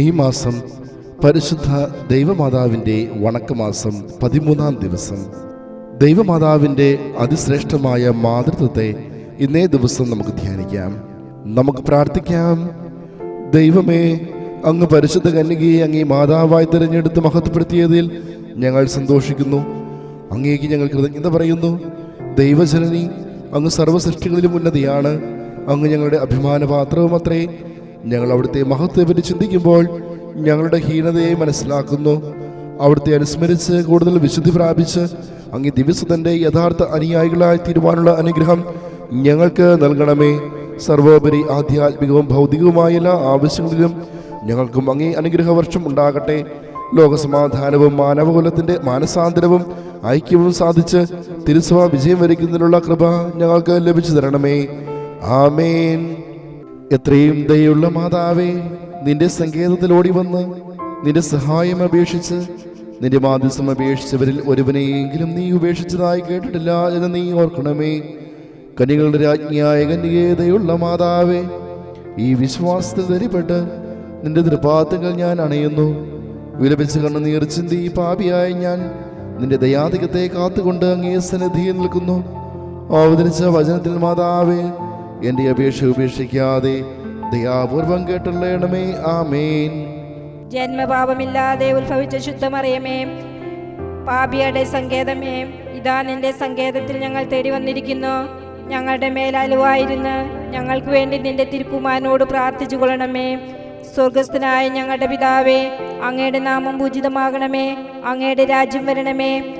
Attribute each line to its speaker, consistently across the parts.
Speaker 1: May മാസം പരിശുദ്ധ ദൈവമാതാവിന്റെ വണക്കമാസം പതിമൂന്നാം ദിവസം. ദൈവമാതാവിന്റെ അതിശ്രേഷ്ഠമായ മാതൃത്വത്തെ ഇന്നേ ദിവസം നമുക്ക് ധ്യാനിക്കാം. നമുക്ക് പ്രാർത്ഥിക്കാം. ദൈവമേ അങ്ങ് പരിശുദ്ധ കന്യകയെ അങ്ങേ മാതാവായി തിരഞ്ഞെടുത്ത് മഹത്വപ്പെടുത്തിയതിൽ ഞങ്ങൾ സന്തോഷിക്കുന്നു. അങ്ങേക്ക് ഞങ്ങൾ കൃതജ്ഞത പറയുന്നു. ദൈവജനനി അങ്ങ് സർവസൃഷ്ടികളിലും ഉന്നതിയാണ്. അങ്ങ് ഞങ്ങളുടെ അഭിമാനപാത്രവും അത്രേ ഞങ്ങൾ അവിടുത്തെ മഹത്വപറ്റി ചിന്തിക്കുമ്പോൾ ഞങ്ങളുടെ ഹീനതയെ മനസ്സിലാക്കുന്നു. അവിടുത്തെ അനുസ്മരിച്ച് കൂടുതൽ വിശുദ്ധി പ്രാപിച്ച് അങ്ങ് ദിവസത്തിന്റെ യഥാർത്ഥ അനുയായികളായി തീരുവാനുള്ള അനുഗ്രഹം ഞങ്ങൾക്ക് നൽകണമേ. സർവോപരി ആധ്യാത്മികവും ഭൗതികവുമായ എല്ലാ ആവശ്യങ്ങളിലും ഞങ്ങൾക്കും അങ്ങേ അനുഗ്രഹവർഷം ഉണ്ടാകട്ടെ. ലോകസമാധാനവും മാനവകുലത്തിന്റെ മാനസാന്തരവും ഐക്യവും സാധിച്ച് തിരുസഭ വിജയം വരിക്കുന്നതിനുള്ള കൃപ ഞങ്ങൾക്ക് ലഭിച്ചു തരണമേ. ആമേൻ. എത്രയും ദയുള്ള മാതാവേ നിന്റെ സങ്കേതത്തിൽ ഓടി വന്ന് നിന്റെ സഹായം അപേക്ഷിച്ച് നിന്റെ മാധ്യസം അപേക്ഷിച്ചവരിൽ ഒരുവനെയെങ്കിലും നീ ഉപേക്ഷിച്ചതായി കേട്ടിട്ടില്ല എന്ന് നീ ഓർക്കണമേ. കനികളുടെ രാജ്ഞിയായ കന്യകേതയുള്ള മാതാവേ ഈ വിശ്വാസത്തിൽ ധരിപ്പെട്ട് നിന്റെ തൃപാത്തുകൾ ഞാൻ അണയുന്നു. വിലപിച്ച് കണ്ണുനീർ ചിന്തി പാപിയായ ഞാൻ നിന്റെ ദയാധികത്തെ കാത്തുകൊണ്ട് അങ്ങേ സന്നിധിയിൽ നിൽക്കുന്നു. അവതരിച്ച വചനത്തിൽ മാതാവേ എന്റെ അപേക്ഷ ഉപേക്ഷിക്കാതെ ദയാപൂർവം കേട്ടല്ലേണമേ ആമേൻ.
Speaker 2: ജന്മപാപമില്ലാതെ ഉത്ഭവിച്ച ശുദ്ധമറിയമേ പാപിയുടെ സങ്കേതമേ ഇതാ നിന്റെ സങ്കേതത്തിൽ ഞങ്ങൾ തേടി വന്നിരിക്കുന്നു. ഞങ്ങളുടെ മേലലുവായിരുന്ന് ഞങ്ങൾക്ക് വേണ്ടി നിന്റെ തിരുക്കുമാരനോട് പ്രാർത്ഥിച്ചു കൊള്ളണമേ. സ്വർഗസ്ഥനായ ഞങ്ങളുടെ പിതാവേ അങ്ങയുടെ നാമം പൂജിതമാകണമേ അങ്ങയുടെ രാജ്യം വരണമേ.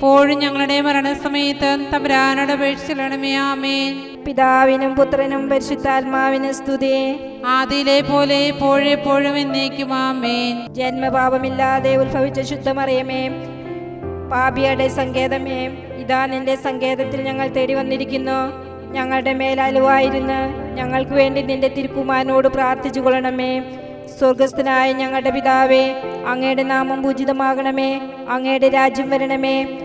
Speaker 3: പോഴും ഞങ്ങളുടെ മരണസമയത്ത് തമ്പുരാനോട് അപേക്ഷിച്ചിടണമേ ആമേൻ.
Speaker 2: പിതാവിനും പുത്രനും പരിശുദ്ധാത്മാവിനും സ്തുതി.
Speaker 3: ആദിയിലെ പോലെ എപ്പോഴെപ്പോഴും എന്നേക്കും ആമേൻ.
Speaker 2: ജന്മപാപമില്ലാതെ ഉത്ഭവിച്ച ശുദ്ധമറിയമേ പാപിയുടെ സങ്കേതമേ ഇതാ നിന്റെ സങ്കേതത്തിൽ ഞങ്ങൾ തേടി വന്നിരിക്കുന്നു. ഞങ്ങളുടെ മേലാലുവായിരുന്നു ഞങ്ങൾക്ക് വേണ്ടി നിന്റെ തിരുക്കുമാരനോട് പ്രാർത്ഥിച്ചു കൊള്ളണമേ. സ്വർഗസ്ഥനായ ഞങ്ങളുടെ പിതാവേ അങ്ങയുടെ നാമം പൂജിതമാകണമേ അങ്ങയുടെ രാജ്യം വരണമേ.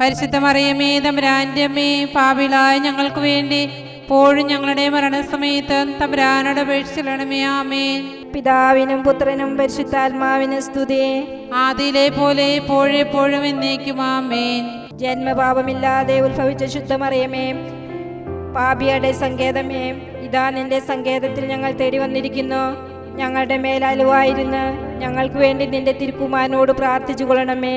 Speaker 3: പരിശുദ്ധ മറിയമേ തമ്പുരാന്റെ അമ്മേ പാപിളായ ഞങ്ങൾക്ക് വേണ്ടി പോഴും ഞങ്ങളുടെ മരണസമയത്ത് തമ്പുരാനോട് അപേക്ഷിച്ചിടണമേ ആമേൻ.
Speaker 2: പിതാവിനും പുത്രനും പരിശുദ്ധാത്മാവിനും സ്തുതി.
Speaker 3: ആദിയിലെ പോലെ എപ്പോഴെപ്പോഴും എന്നേക്കും ആമേൻ.
Speaker 2: ജന്മപാപമില്ലാതെ ഉത്ഭവിച്ച ശുദ്ധമറിയമേ പാപിയുടെ സങ്കേതമേ ഇതാ നിന്റെ സങ്കേതത്തിൽ ഞങ്ങൾ തേടി വന്നിരിക്കുന്നു. ഞങ്ങളുടെ മേലാലുവായിരുന്നു ഞങ്ങൾക്ക് വേണ്ടി നിന്റെ തിരുക്കുമാനോട് പ്രാർത്ഥിച്ചു കൊള്ളണമേ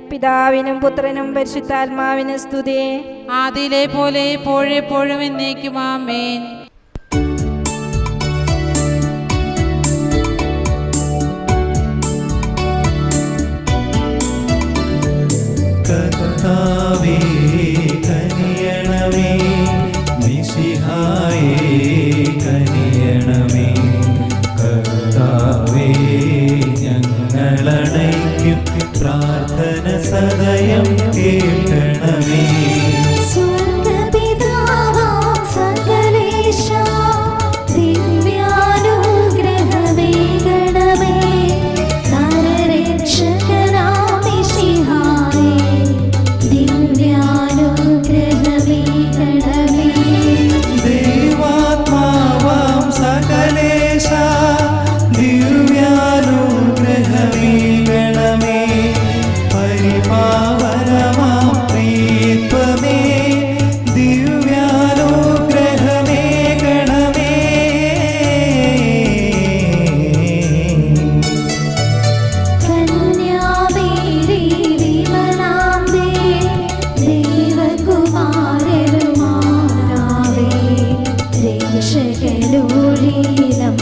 Speaker 2: പിതാവിനും പുത്രനും പരിശുദ്ധാത്മാവിനും സ്തുതി.
Speaker 3: ആദിയിലെ പോലെ എപ്പോഴെപ്പോഴും എന്നേക്കും ആമേൻ.
Speaker 4: കർത്താവേ കനിയണമേ മിശിഹായേ കനിയണമേ. കർത്താവേ ഞങ്ങളണയ്ക്കും പ്രാർത്ഥന സദയം കേൾക്കണമേ. ശരീരം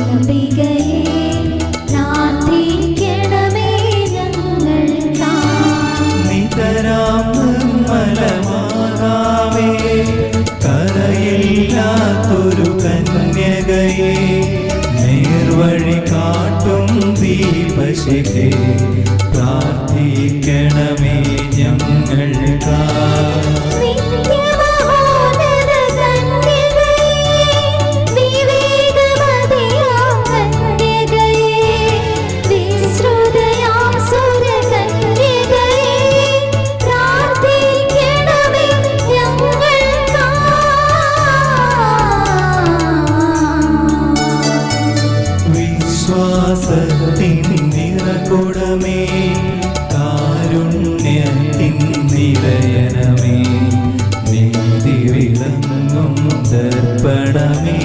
Speaker 4: ദർപ്പണമേ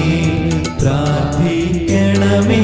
Speaker 4: പ്രാർത്ഥിക്കണമേ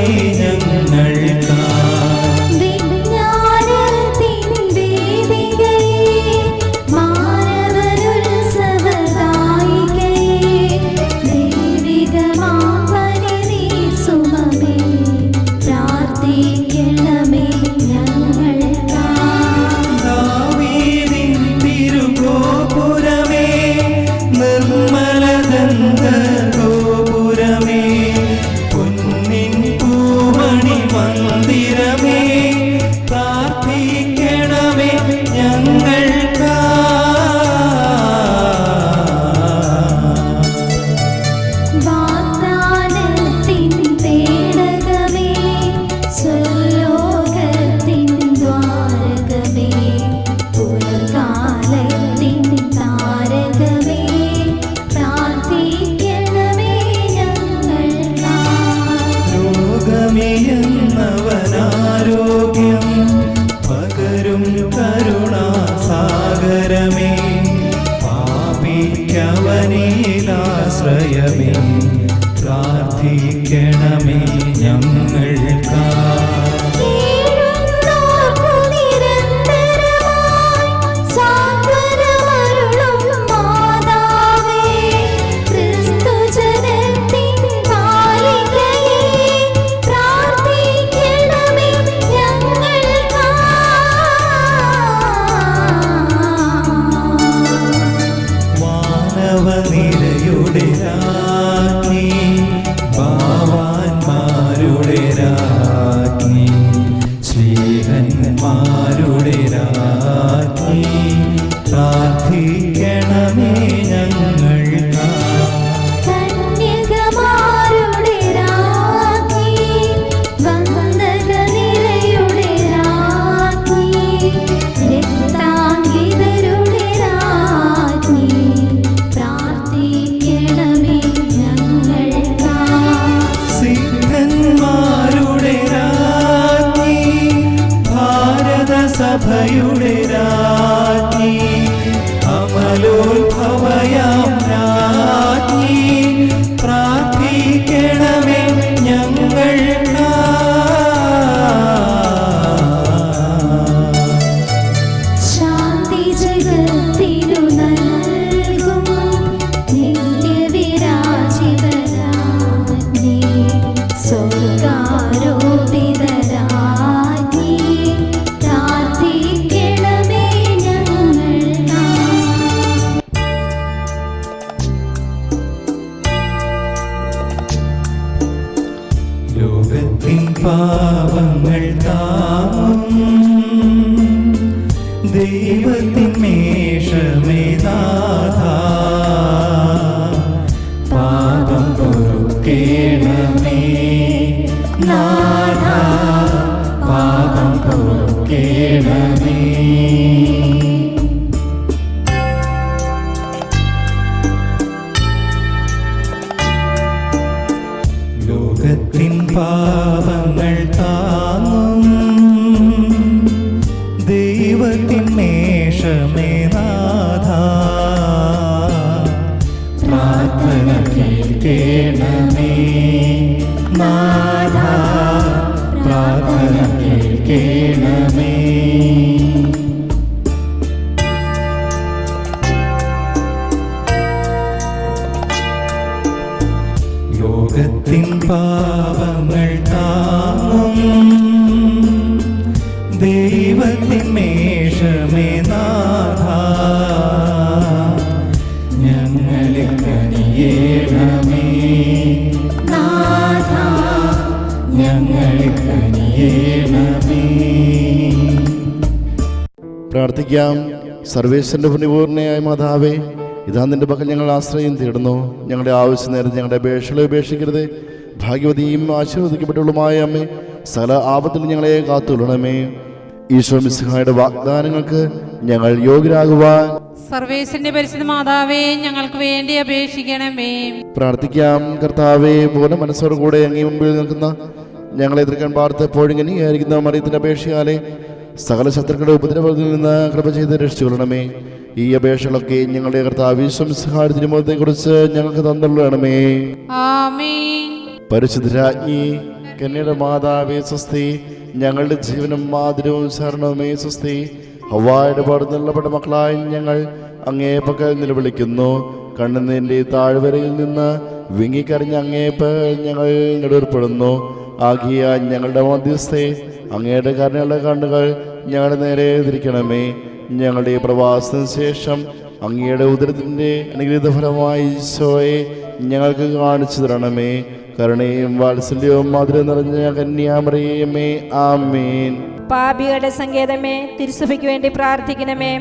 Speaker 4: ദൈവത്തിൻ മേഷമേ നാഥ. പ്രാർത്ഥന കേൾക്കേണമേ. നാഥ ദൈവത്തിൻ മേഷമേ നാഥ. ഞങ്ങളെ കനിയേണമേ
Speaker 5: നാഥ.
Speaker 4: ഞങ്ങളെ കനിയേണമേ
Speaker 1: പ്രാർത്ഥിക്കാം. സർവേശ്വരന്റെ പുണ്യപൂർണയായ മാതാവേ ഇതാ നിന്റെ പക്കൽ ഞങ്ങൾ ആശ്രയം തേടുന്നു. ഞങ്ങളുടെ ആവശ്യം നേരം ഞങ്ങളുടെ അപേക്ഷകളെ ഉപേക്ഷിക്കരുത്. ഭാഗ്യവതിയും ആശീർവദിക്കപ്പെട്ടുള്ളതുമായ അമ്മേ സകല ആപത്തിൽ ഞങ്ങളെ കാത്തുകൊള്ളണമേ. ഈശോ മിസ്ഹായുടെ വാഗ്ദാനങ്ങൾക്ക് ഞങ്ങൾ യോഗ്യരാകുവാൻ
Speaker 3: സർവേശന്റെ പരിശുദ്ധ മാതാവേ ഞങ്ങൾക്ക് വേണ്ടി അപേക്ഷിക്കണമേ.
Speaker 1: പ്രാർത്ഥിക്കാം. കർത്താവേ പൂർണ മനസ്സോടു കൂടെ അങ്ങേ മുമ്പിൽ നിൽക്കുന്ന ഞങ്ങളെ എതിർക്കാൻ പാർത്തപ്പോഴും ഇങ്ങനെയായിരിക്കുന്ന മറിയത്തിന്റെ അപേക്ഷയാലെ സകല ശത്രുക്കളുടെ ഉപദ്രവത്തിൽ നിന്ന് കൃപ ചെയ്ത് രക്ഷിച്ചുകൊള്ളണമേ. ഈ അപേക്ഷകളൊക്കെ ഞങ്ങളുടെ കർത്താവ് തിരുമുഖത്തെ കുറിച്ച് ഞങ്ങൾക്ക് തന്നുള്ളണമേ പരിശുദ്ധരാജ്ഞി കന്യയുടെ മാതാവേ സ്വസ്തി ഞങ്ങളുടെ ജീവനും മാതിരവും ശരണവുമേ സ്വസ്തി ഹവായുടെ പാടുന്നുള്ളപ്പെട്ട മക്കളായി ഞങ്ങൾ അങ്ങേ പക്കൽ നിലവിളിക്കുന്നു. കണ്ണുനീരിന്റെ താഴ്വരയിൽ നിന്ന് വിങ്ങിക്കറിഞ്ഞ് അങ്ങേ പകൽ ഞങ്ങൾ നെടുവർപ്പെടുന്നു. ആകിയ ഞങ്ങളുടെ മധ്യസ്ഥ അങ്ങയുടെ കരുണയുള്ള കണ്ണുകൾ ഞങ്ങളുടെ നേരെ തിരിക്കണമേ ഞങ്ങളുടെ പ്രവാസത്തിന് ശേഷം അങ്ങയുടെ ഉദരത്തിന്റെ അനുഗ്രഹീത ഫലമായി ഈശോയെ ഞങ്ങൾക്ക് കാണിച്ചു തരണമേ. കരുണയും വാത്സല്യവും മധുരം നിറഞ്ഞ കന്യാമറിയമേ ആമേൻ.
Speaker 2: പാപികളുടെ സങ്കേതമേ തിരുസഭയ്ക്ക് വേണ്ടി പ്രാർത്ഥിക്കണമേ.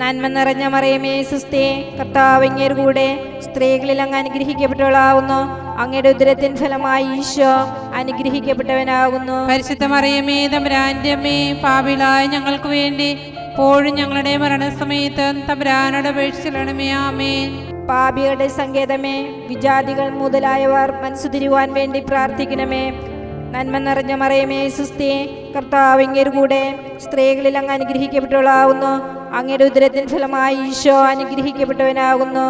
Speaker 2: നന്മ നിറഞ്ഞ മറിയമേ സുസ്ഥേ കർത്താവ് കൂടെ സ്ത്രീകളിൽ അങ്ങ് അനുഗ്രഹിക്കപ്പെട്ടവളാവുന്നു. അങ്ങയുടെ ഉദരത്തിൻ ഫലമായി ഈശോ അനുഗ്രഹിക്കപ്പെട്ടവനാകുന്നു
Speaker 3: പരിശുദ്ധ മറിയമേ തമ്പുരാന്റെ അമ്മേ പാപിലായ ഞങ്ങൾക്ക് വേണ്ടി പോഴും ഞങ്ങളുടെ മരണസമയത്ത് തമ്പുരാനോട് അപേക്ഷിച്ചിരണമേ ആമേൻ.
Speaker 2: പാപികളുടെ സങ്കേതമേ വിജാതികൾ മുതലായവർ മനസ്സുതിരുവാൻ വേണ്ടി പ്രാർത്ഥിക്കണമേ. നന്മ നിറഞ്ഞ മറയമേ സുസ്ഥി കർത്താവ് അങ്ങേര് കൂടെ സ്ത്രീകളിൽ അങ്ങ് അനുഗ്രഹിക്കപ്പെട്ടവളാവുന്നു അങ്ങയുടെ ഉദരത്തിൻ ഫലമായി ഈശോ അനുഗ്രഹിക്കപ്പെട്ടവനാകുന്നു.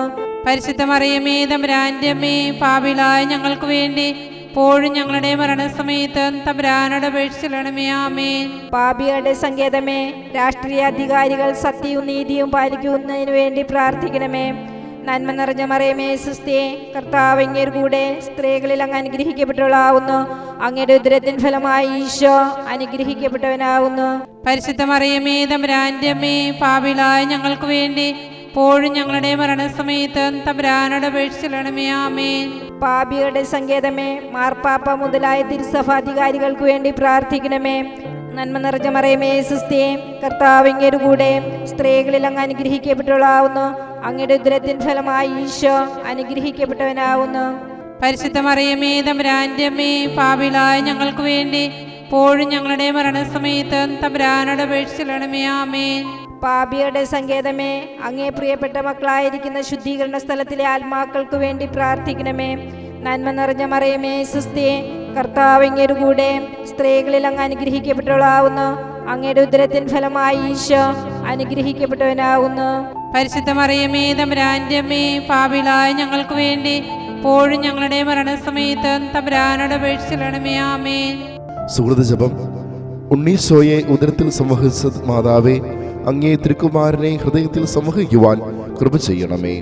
Speaker 3: പരിശുദ്ധ മറിയമേ തമ്പ്രാന്റെമ്മേ പാപികളായ ഞങ്ങൾക്ക് വേണ്ടി പോഴും ഞങ്ങളുടെ മരണസമയത്ത് തമ്പുരാനോട് അപേക്ഷിച്ചിടണമേ ആമേ
Speaker 2: പാപികളുടെ സങ്കേതമേ രാഷ്ട്രീയ അധികാരികൾ സത്യവും നീതിയും പാലിക്കുന്നതിന് വേണ്ടി പ്രാർത്ഥിക്കണമേ. നന്മ നിറഞ്ഞ മറിയമേ സുസ്ഥേ കർത്താവ് അങ്ങേർ കൂടെ സ്ത്രീകളിൽ അങ്ങ് അനുഗ്രഹിക്കപ്പെട്ടവളാവുന്നു. അങ്ങയുടെ ഉദരത്തിൻ ഫലമായി ഈശോ അനുഗ്രഹിക്കപ്പെട്ടവനാവുന്നു.
Speaker 3: പരിശുദ്ധ മറിയമേ തമ്പുരാന്റെ അമ്മേ ഞങ്ങൾക്ക് വേണ്ടി പോഴും ഞങ്ങളുടെ മരണസമയത്ത് തമ്പുരാനോട് അപേക്ഷിച്ചിടണമേ ആമേൻ.
Speaker 2: പാപികളുടെ സങ്കേതമേ മാർപ്പാപ്പ മുതലായ തിരുസഭ അധികാരികൾക്ക് വേണ്ടി പ്രാർത്ഥിക്കണമേ. നന്മ നിറഞ്ഞ മറിയമേ സുസ്ഥേ കർത്താവ് കൂടെ സ്ത്രീകളിൽ അങ്ങ് അനുഗ്രഹിക്കപ്പെട്ടവളാവുന്നു. അങ്ങയുടെ ഉദരത്തിൻ ഫലമായി ഈശോ അനുഗ്രഹിക്കപ്പെട്ടവനാവുന്നു.
Speaker 3: പരിശുദ്ധ മറിയമേ തമ്പുരാന്റെ അമ്മേ പാപിലായ ഞങ്ങൾക്ക് വേണ്ടി പോഴും ഞങ്ങളുടെ മരണസമയത്ത് തമ്പുരാനോട് അപേക്ഷിച്ചിടണമേ ആമേൻ.
Speaker 2: പാപിയുടെ സങ്കേതമേ അങ്ങേ പ്രിയപ്പെട്ട മക്കളായിരിക്കുന്ന ശുദ്ധീകരണ സ്ഥലത്തിലെ ആത്മാക്കൾക്ക് വേണ്ടി പ്രാർത്ഥിക്കണമേ. നന്മ നിറഞ്ഞ മറിയമേ സുസ്ഥേ കർത്താവ് അങ്ങയുടെ കൂടെ സ്ത്രീകളിൽ അങ്ങ് അനുഗ്രഹിക്കപ്പെട്ടവളാവുന്നു. അങ്ങയുടെ ഉദരത്തിൻ ഫലമായി ഈശോ അനുഗ്രഹിക്കപ്പെട്ടവനാകുന്നു
Speaker 3: പരിശുദ്ധ മറിയമേ തമ്പുരാന്റെ അമ്മേ പാപിലായ ഞങ്ങൾക്ക് വേണ്ടി പോഴും ഞങ്ങളുടെ മരണസമയത്ത് തമ്പുരാനോട് അപേക്ഷിച്ചിടണമേ ആമേ
Speaker 1: സുഹൃത ജപം. ഉണ്ണീശോയെ ഉദരത്തിൽ സംവഹിച്ച മാതാവേ അങ്ങേ തിരുക്കുമാരനെ ഹൃദയത്തിൽ സംവഹിക്കുവാൻ കൃപ ചെയ്യണമേ.